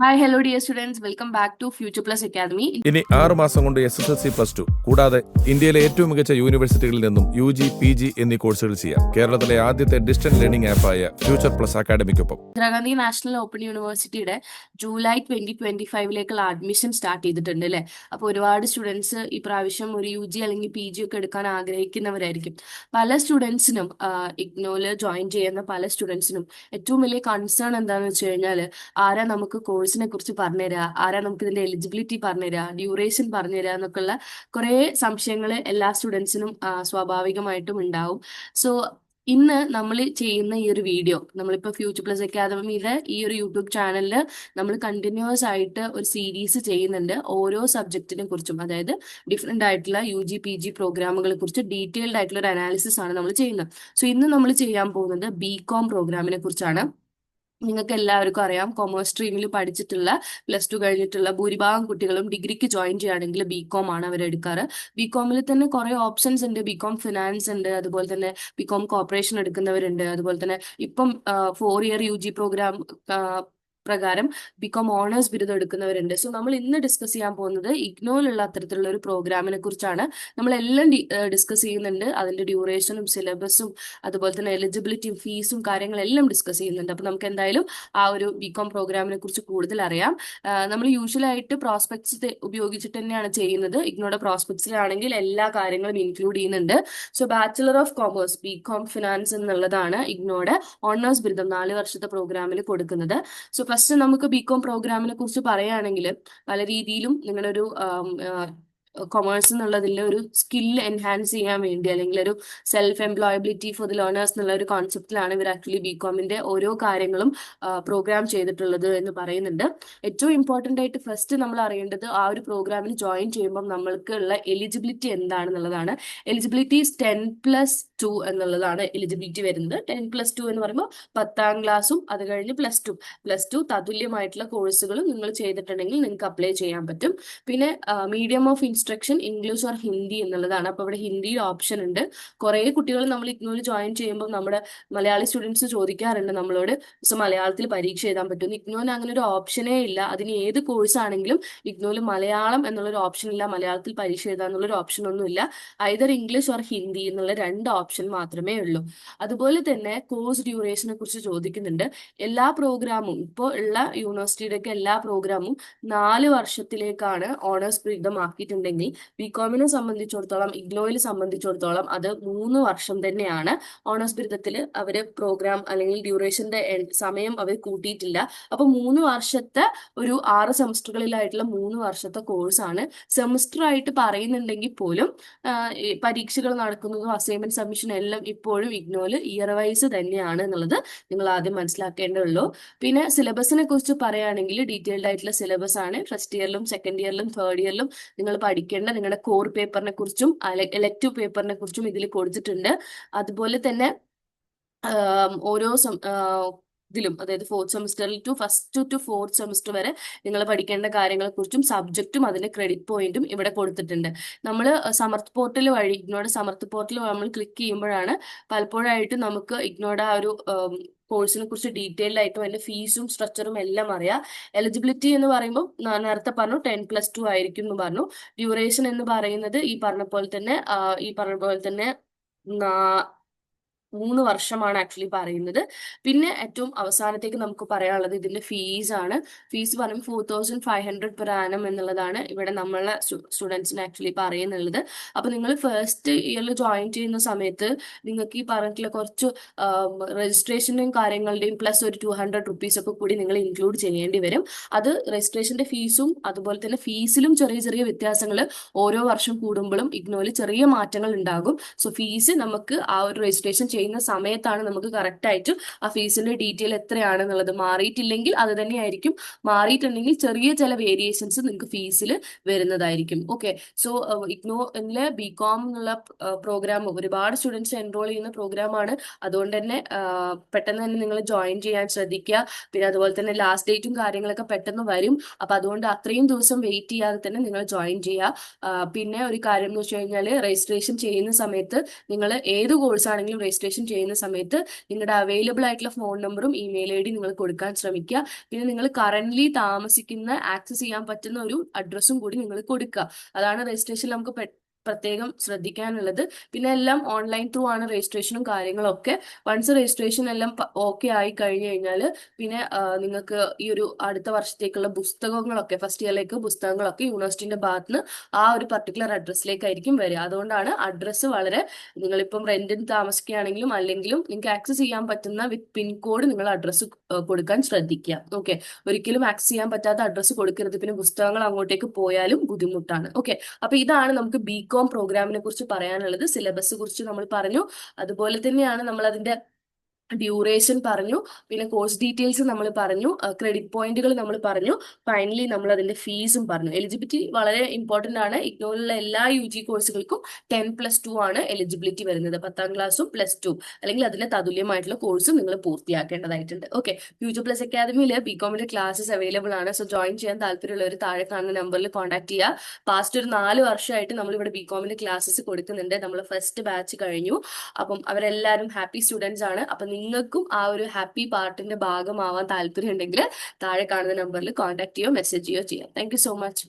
Hi hello dear students welcome back to Future Plus Academy ഇനി ആറ് മാസം കൊണ്ട് S S L C plus two കൂടാതെ ഇന്ത്യയിലെ ഏറ്റവും മികച്ച യൂണിവേഴ്സിറ്റികളിൽ നിന്നും യു ജി പി ജി എന്നീ കോഴ്സുകൾ ചെയ്യാം. കേരളത്തിലെ ആദ്യത്തെ ഡിസ്റ്റന്റ് ലേണിംഗ് ആപ്പായ ഫ്യൂച്ചർ പ്ലസ് അക്കാഡമിക്കൊപ്പം ഇന്ദിരാഗാന്ധി നാഷണൽ ഓപ്പൺ യൂണിവേഴ്സിറ്റിയുടെ ജൂലൈ ട്വന്റി ട്വന്റി ഫൈവിലേക്കുള്ള അഡ്മിഷൻ സ്റ്റാർട്ട് ചെയ്തിട്ടുണ്ട് അല്ലേ? അപ്പോൾ ഒരുപാട് സ്റ്റുഡൻസ് ഈ പ്രാവശ്യം ഒരു യു ജി അല്ലെങ്കിൽ പി ജി ഒക്കെ എടുക്കാൻ ആഗ്രഹിക്കുന്നവരായിരിക്കും. പല സ്റ്റുഡൻസിനും ഇഗ്നോയിൽ ജോയിൻ ചെയ്യുന്ന പല സ്റ്റുഡൻസിനും ഏറ്റവും വലിയ കൺസേൺ എന്താണെന്ന് വെച്ച് കഴിഞ്ഞാൽ ആരാ നമുക്ക് കോഴ്സിനെ കുറിച്ച് പറഞ്ഞുതരാ ആരാ നമുക്ക് ഇതിന്റെ എലിജിബിലിറ്റി പറഞ്ഞുതരാ ഡ്യൂറേഷൻ പറഞ്ഞുതരാ എന്നൊക്കെയുള്ള കുറേ സംശയങ്ങൾ എല്ലാ സ്റ്റുഡൻസിനും സ്വാഭാവികമായിട്ടും ഉണ്ടാവും. സോ ഇന്ന് നമ്മൾ ചെയ്യുന്ന ഈ ഒരു വീഡിയോ നമ്മളിപ്പോൾ ഫ്യൂച്ചർ പ്ലസ് അക്കാദമിയുടെ ഈ ഒരു യൂട്യൂബ് ചാനലിൽ നമ്മൾ കണ്ടിന്യൂസ് ആയിട്ട് ഒരു സീരീസ് ചെയ്യുന്നുണ്ട്. ഓരോ സബ്ജക്റ്റിനെ കുറിച്ചും അതായത് ഡിഫറെന്റ് ആയിട്ടുള്ള യു ജി പി ജി പ്രോഗ്രാമുകളെ കുറിച്ച് ഡീറ്റെയിൽഡ് ആയിട്ടുള്ള ഒരു അനാലിസിസ് ആണ് നമ്മൾ ചെയ്യുന്നത്. സോ ഇന്ന് നമ്മൾ ചെയ്യാൻ പോകുന്നത് ബി കോം പ്രോഗ്രാമിനെ കുറിച്ചാണ്. നിങ്ങൾക്ക് എല്ലാവർക്കും അറിയാം. കൊമേഴ്സ് സ്ട്രീമിൽ പഠിച്ചിട്ടുള്ള പ്ലസ് ടു കഴിഞ്ഞിട്ടുള്ള ഭൂരിഭാഗം കുട്ടികളും ഡിഗ്രിക്ക് ജോയിൻ ചെയ്യുകയാണെങ്കിൽ ബി കോം ആണ് അവർ എടുക്കാറ്. ബി കോമിൽ തന്നെ കുറേ ഓപ്ഷൻസ് ഉണ്ട്. ബി കോം ഫിനാൻസ് ഉണ്ട് അതുപോലെ തന്നെ ബി കോം കോർപ്പറേഷൻ എടുക്കുന്നവരുണ്ട് അതുപോലെ തന്നെ ഇപ്പം four year U G programme പ്രകാരം ബികോം ഓണേഴ്സ് ബിരുദം എടുക്കുന്നവരുണ്ട്. സോ നമ്മൾ ഇന്ന് ഡിസ്കസ് ചെയ്യാൻ പോകുന്നത് ഇഗ്നോയിലുള്ള അത്തരത്തിലുള്ള ഒരു പ്രോഗ്രാമിനെ കുറിച്ചാണ്. നമ്മളെല്ലാം ഡിസ്കസ് ചെയ്യുന്നുണ്ട്. അതിന്റെ ഡ്യൂറേഷനും സിലബസും അതുപോലെ തന്നെ എലിജിബിലിറ്റിയും ഫീസും കാര്യങ്ങളെല്ലാം ഡിസ്കസ് ചെയ്യുന്നുണ്ട്. അപ്പൊ നമുക്ക് എന്തായാലും ആ ഒരു ബികോം പ്രോഗ്രാമിനെ കുറിച്ച് കൂടുതൽ അറിയാം. നമ്മൾ യൂഷ്വലായിട്ട് പ്രോസ്പെക്ട്സ് ഉപയോഗിച്ചിട്ട് തന്നെയാണ് ചെയ്യുന്നത്. ഇഗ്നോയുടെ പ്രോസ്പെക്ട്സിലാണെങ്കിൽ എല്ലാ കാര്യങ്ങളും ഇൻക്ലൂഡ് ചെയ്യുന്നുണ്ട്. So bachelor of commerce BCom finance എന്നുള്ളതാണ് ഇഗ്നോയുടെ ഓണേഴ്സ് ബിരുദം നാല് വർഷത്തെ പ്രോഗ്രാമിൽ കൊടുക്കുന്നത്. സോ ഫസ്റ്റ് നമുക്ക് ബികോം പ്രോഗ്രാമിനെ കുറിച്ച് പറയുകയാണെങ്കിൽ പല രീതിയിലും നിങ്ങളൊരു കൊമേഴ്സ് എന്നുള്ളതിൽ ഒരു സ്കിൽ എൻഹാൻസ് ചെയ്യാൻ വേണ്ടി അല്ലെങ്കിൽ ഒരു self employability for the learners എന്നുള്ള ഒരു കോൺസെപ്റ്റിലാണ് ഇവർ ആക്ച്വലി ബി കോമിന്റെ ഓരോ കാര്യങ്ങളും പ്രോഗ്രാം ചെയ്തിട്ടുള്ളത് എന്ന് പറയുന്നുണ്ട്. ഏറ്റവും ഇമ്പോർട്ടന്റ് ആയിട്ട് ഫസ്റ്റ് നമ്മൾ അറിയേണ്ടത് ആ ഒരു പ്രോഗ്രാമിന് ജോയിൻ ചെയ്യുമ്പോൾ നമ്മൾക്ക് ഉള്ള എലിജിബിലിറ്റി എന്താണെന്നുള്ളതാണ്. എലിജിബിലിറ്റി ടെൻ പ്ലസ് ടു എന്നുള്ളതാണ് എലിജിബിലിറ്റി വരുന്നത്. ടെൻ പ്ലസ് ടു എന്ന് പറയുമ്പോൾ പത്താം ക്ലാസ്സും അത് കഴിഞ്ഞ് പ്ലസ് ടു പ്ലസ് ടു തതുല്യമായിട്ടുള്ള കോഴ്സുകളും നിങ്ങൾ ചെയ്തിട്ടുണ്ടെങ്കിൽ നിങ്ങൾക്ക് അപ്ലൈ ചെയ്യാൻ പറ്റും. പിന്നെ medium of instruction English or Hindi എന്നുള്ളതാണ്. അപ്പോൾ ഇവിടെ ഹിന്ദിയിൽ ഓപ്ഷൻ ഉണ്ട്. കുറേ കുട്ടികൾ നമ്മൾ ഇഗ്നോയിൽ ജോയിൻ ചെയ്യുമ്പോൾ നമ്മുടെ മലയാളി സ്റ്റുഡൻസ് ചോദിക്കാറുണ്ട് നമ്മളോട് സോ മലയാളത്തിൽ പരീക്ഷ എഴുതാൻ പറ്റും ഇഗ്നോന് അങ്ങനെ ഒരു ഓപ്ഷനേ ഇല്ല. അതിന് ഏത് കോഴ്സ് ആണെങ്കിലും ഇഗ്നോയിൽ മലയാളം എന്നുള്ളൊരു ഓപ്ഷൻ ഇല്ല മലയാളത്തിൽ പരീക്ഷ എഴുതാൻ എന്നുള്ളൊരു ഓപ്ഷൻ ഒന്നുമില്ല ഐതർ ഇംഗ്ലീഷ് ഓർ ഹിന്ദി എന്നുള്ള രണ്ട് ഓപ്ഷൻ മാത്രമേ ഉള്ളൂ. അതുപോലെ തന്നെ കോഴ്സ് ഡ്യൂറേഷനെ കുറിച്ച് ചോദിക്കുന്നുണ്ട്. എല്ലാ പ്രോഗ്രാമും ഇപ്പോൾ ഉള്ള യൂണിവേഴ്സിറ്റിയുടെ എല്ലാ പ്രോഗ്രാമും നാല് വർഷത്തിലേക്കാണ് ഓണേഴ്സ് ബിരുദമാക്കിയിട്ടുണ്ടെങ്കിൽ ബി കോമിനെ സംബന്ധിച്ചിടത്തോളം ഇഗ്ലോയിൽ സംബന്ധിച്ചിടത്തോളം അത് മൂന്ന് വർഷം തന്നെയാണ് ഓണേഴ്സ് ബിരുദത്തിൽ അവർ പ്രോഗ്രാം അല്ലെങ്കിൽ ഡ്യൂറേഷന്റെ സമയം അവർ കൂട്ടിയിട്ടില്ല. അപ്പൊ മൂന്ന് വർഷത്തെ ഒരു ആറ് സെമസ്റ്ററുകളിലായിട്ടുള്ള മൂന്ന് വർഷത്തെ കോഴ്സാണ് സെമസ്റ്റർ ആയിട്ട് പറയുന്നുണ്ടെങ്കിൽ പോലും പരീക്ഷകൾ നടക്കുന്നതും അസൈൻമെന്റ് സബ്മിഷൻ എല്ലാം ഇപ്പോഴും ഇഗ്നോയിൽ ഇയർ വൈസ് തന്നെയാണ് എന്നുള്ളത് നിങ്ങൾ ആദ്യം മനസ്സിലാക്കേണ്ടതുള്ളൂ. പിന്നെ സിലബസിനെ കുറിച്ച് പറയുകയാണെങ്കിൽ ഡീറ്റെയിൽഡ് ആയിട്ടുള്ള സിലബസ് ആണ്. ഫസ്റ്റ് ഇയറിലും സെക്കൻഡ് ഇയറിലും തേർഡ് ഇയറിലും നിങ്ങൾ പഠിക്കേണ്ട നിങ്ങളുടെ കോർ പേപ്പറിനെ കുറിച്ചും ഇലക്ടീവ് പേപ്പറിനെ കുറിച്ചും ഇതിൽ കൊടുത്തിട്ടുണ്ട്. അതുപോലെ തന്നെ ഓരോ ഇതിലും അതായത് fourth സെമിസ്റ്ററിൽ to first to fourth semester വരെ നിങ്ങൾ പഠിക്കേണ്ട കാര്യങ്ങളെ കുറിച്ചും സബ്ജക്റ്റും അതിന്റെ ക്രെഡിറ്റ് പോയിന്റും ഇവിടെ കൊടുത്തിട്ടുണ്ട്. നമ്മൾ സമർത്ത് പോർട്ടൽ വഴി ഇഗ്നോയുടെ സമർത്ത് പോർട്ടൽ നമ്മൾ ക്ലിക്ക് ചെയ്യുമ്പോഴാണ് പലപ്പോഴായിട്ട് നമുക്ക് ഇഗ്നോയുടെ ആ ഒരു കോഴ്സിനെ കുറിച്ച് ഡീറ്റെയിൽഡ് ആയിട്ടും അതിന്റെ ഫീസും സ്ട്രക്ചറും എല്ലാം അറിയാം. എലിജിബിലിറ്റി എന്ന് പറയുമ്പോൾ നേരത്തെ പറഞ്ഞു ടെൻ പ്ലസ് ടു ആയിരിക്കും എന്ന് പറഞ്ഞു. ഡ്യൂറേഷൻ എന്ന് പറയുന്നത് ഈ പറഞ്ഞ പോലെ തന്നെ ഈ പറഞ്ഞ പോലെ തന്നെ മൂന്ന് വർഷമാണ് ആക്ച്വലി പറയുന്നത്. പിന്നെ ഏറ്റവും അവസാനത്തേക്ക് നമുക്ക് പറയാനുള്ളത് ഇതിന്റെ ഫീസ് ആണ്. ഫീസ് പറയുമ്പോൾ four thousand five hundred per annum എന്നുള്ളതാണ് ഇവിടെ നമ്മളെ സ്റ്റുഡൻസിന് ആക്ച്വലി പറയുന്നുള്ളത്. അപ്പൊ നിങ്ങൾ ഫസ്റ്റ് ഇയറിൽ ജോയിൻ ചെയ്യുന്ന സമയത്ത് നിങ്ങൾക്ക് ഈ പറഞ്ഞിട്ടുള്ള കുറച്ച് രജിസ്ട്രേഷന്റെയും കാര്യങ്ങളുടെയും പ്ലസ് ഒരു ടു ഹൺഡ്രഡ് റുപ്പീസ് ഒക്കെ കൂടി നിങ്ങൾ ഇൻക്ലൂഡ് ചെയ്യേണ്ടി വരും. അത് രജിസ്ട്രേഷന്റെ ഫീസും അതുപോലെ തന്നെ ഫീസിലും ചെറിയ ചെറിയ വ്യത്യാസങ്ങൾ ഓരോ വർഷം കൂടുമ്പോഴും ഇഗ്നോയിൽ ചെറിയ മാറ്റങ്ങൾ ഉണ്ടാകും. സോ ഫീസ് നമുക്ക് ആ ഒരു രജിസ്ട്രേഷൻ ചെയ്യുന്ന സമയത്താണ് നമുക്ക് കറക്റ്റ് ആയിട്ട് ആ ഫീസിന്റെ ഡീറ്റെയിൽ എത്രയാണെന്നുള്ളത് മാറിയിട്ടില്ലെങ്കിൽ അത് തന്നെയായിരിക്കും. മാറിയിട്ടുണ്ടെങ്കിൽ ചെറിയ ചില വേരിയേഷൻസ് നിങ്ങൾക്ക് ഫീസിൽ വരുന്നതായിരിക്കും. ഓക്കെ സോ ഇഗ്നോയിലെ ബി കോം എന്നുള്ള പ്രോഗ്രാം ഒരുപാട് സ്റ്റുഡൻസ് എൻറോൾ ചെയ്യുന്ന പ്രോഗ്രാമാണ് അതുകൊണ്ട് തന്നെ പെട്ടെന്ന് തന്നെ നിങ്ങൾ ജോയിൻ ചെയ്യാൻ ശ്രദ്ധിക്കുക. പിന്നെ അതുപോലെ തന്നെ ലാസ്റ്റ് ഡേറ്റും കാര്യങ്ങളൊക്കെ പെട്ടെന്ന് വരും. അപ്പൊ അതുകൊണ്ട് അത്രയും ദിവസം വെയിറ്റ് ചെയ്യാതെ തന്നെ നിങ്ങൾ ജോയിൻ ചെയ്യുക. പിന്നെ ഒരു കാര്യം എന്ന് വെച്ച് കഴിഞ്ഞാൽ രജിസ്ട്രേഷൻ ചെയ്യുന്ന സമയത്ത് നിങ്ങൾ ഏത് കോഴ്സ് ആണെങ്കിലും രജിസ്ട്രേഷൻ രജിസ്ട്രേഷൻ ചെയ്യുന്ന സമയത്ത് നിങ്ങളുടെ അവൈലബിൾ ആയിട്ടുള്ള ഫോൺ നമ്പറും ഇമെയിൽ ഐ ഡി നിങ്ങൾ കൊടുക്കാൻ ശ്രമിക്കുക. പിന്നെ നിങ്ങൾ കറന്റ് താമസിക്കുന്ന ആക്സസ് ചെയ്യാൻ പറ്റുന്ന ഒരു അഡ്രസ്സും കൂടി നിങ്ങൾ കൊടുക്കുക. അതാണ് രജിസ്ട്രേഷൻ നമുക്ക് പ്രത്യേകം ശ്രദ്ധിക്കാനുള്ളത്. പിന്നെ എല്ലാം ഓൺലൈൻ ത്രൂ ആണ് രജിസ്ട്രേഷനും കാര്യങ്ങളൊക്കെ. വൺസ് രജിസ്ട്രേഷൻ എല്ലാം ഓക്കെ ആയി കഴിഞ്ഞു കഴിഞ്ഞാൽ പിന്നെ നിങ്ങൾക്ക് ഈ ഒരു അടുത്ത വർഷത്തേക്കുള്ള പുസ്തകങ്ങളൊക്കെ ഫസ്റ്റ് ഇയറിലേക്ക് പുസ്തകങ്ങളൊക്കെ യൂണിവേഴ്സിറ്റിന്റെ ഭാഗത്ത് നിന്ന് ആ ഒരു പർട്ടിക്കുലർ അഡ്രസ്സിലേക്കായിരിക്കും വരിക. അതുകൊണ്ടാണ് അഡ്രസ്സ് വളരെ നിങ്ങളിപ്പം റെന്റിന് താമസിക്കുകയാണെങ്കിലും അല്ലെങ്കിലും നിങ്ങൾക്ക് ആക്സസ് ചെയ്യാൻ പറ്റുന്ന വിത്ത് പിൻകോഡ് നിങ്ങൾ അഡ്രസ്സ് കൊടുക്കാൻ ശ്രദ്ധിക്കുക. ഓക്കെ ഒരിക്കലും ആക്സസ് ചെയ്യാൻ പറ്റാത്ത അഡ്രസ്സ് കൊടുക്കരുത്. പിന്നെ പുസ്തകങ്ങൾ അങ്ങോട്ടേക്ക് പോയാലും ബുദ്ധിമുട്ടാണ്. ഓക്കെ അപ്പൊ ഇതാണ് നമുക്ക് ബി കോം പ്രോഗ്രാമിനെ കുറിച്ച് പറയാനുള്ളത് സിലബസ് കുറിച്ച് നമ്മൾ പറഞ്ഞു. അതുപോലെ തന്നെയാണ് നമ്മൾ അതിന്റെ ഡ്യൂറേഷൻ പറഞ്ഞു പിന്നെ കോഴ്സ് ഡീറ്റെയിൽസ് നമ്മൾ പറഞ്ഞു ക്രെഡിറ്റ് പോയിന്റുകൾ നമ്മൾ പറഞ്ഞു ഫൈനലി നമ്മൾ അതിന്റെ ഫീസും പറഞ്ഞു. എലിജിബിലിറ്റി വളരെ ഇമ്പോർട്ടന്റ് ആണ്. ഇഗ്നോറിലുള്ള എല്ലാ യു ജി കോഴ്സുകൾക്കും ടെൻ പ്ലസ് ടു ആണ് എലിജിബിലിറ്റി വരുന്നത്. പത്താം ക്ലാസ്സും പ്ലസ് ടു അല്ലെങ്കിൽ അതിന് തതുല്യമായിട്ടുള്ള കോഴ്സും നിങ്ങൾ പൂർത്തിയാക്കേണ്ടതായിട്ടുണ്ട്. ഓക്കെ ഫ്യൂച്ചർ പ്ലസ് അക്കാദമിയിൽ ബി കോമിന്റെ ക്ലാസ്സസ് അവൈലബിൾ ആണ്. സോ ജോയിൻ ചെയ്യാൻ താല്പര്യമുള്ളവർ താഴെ കാണുന്ന നമ്പറിൽ കോൺടാക്ട് ചെയ്യുക. പാസ്റ്റ് ഒരു നാല് വർഷമായിട്ട് നമ്മൾ ഇവിടെ ബി കോമിന്റെ ക്ലാസ്സസ് കൊടുക്കുന്നുണ്ട്. നമ്മൾ ഫസ്റ്റ് ബാച്ച് കഴിഞ്ഞു. അപ്പം അവരെല്ലാവരും ഹാപ്പി സ്റ്റുഡൻസ് ആണ്. അപ്പം നിങ്ങൾക്കും ആ ഒരു ഹാപ്പി പാർട്ടിന്റെ ഭാഗമാവാൻ താല്പര്യം ഉണ്ടെങ്കിൽ താഴെ കാണുന്ന നമ്പറിൽ കോൺടാക്ട് ചെയ്യോ മെസ്സേജ് ചെയ്യോ ചെയ്യാം. Thank so much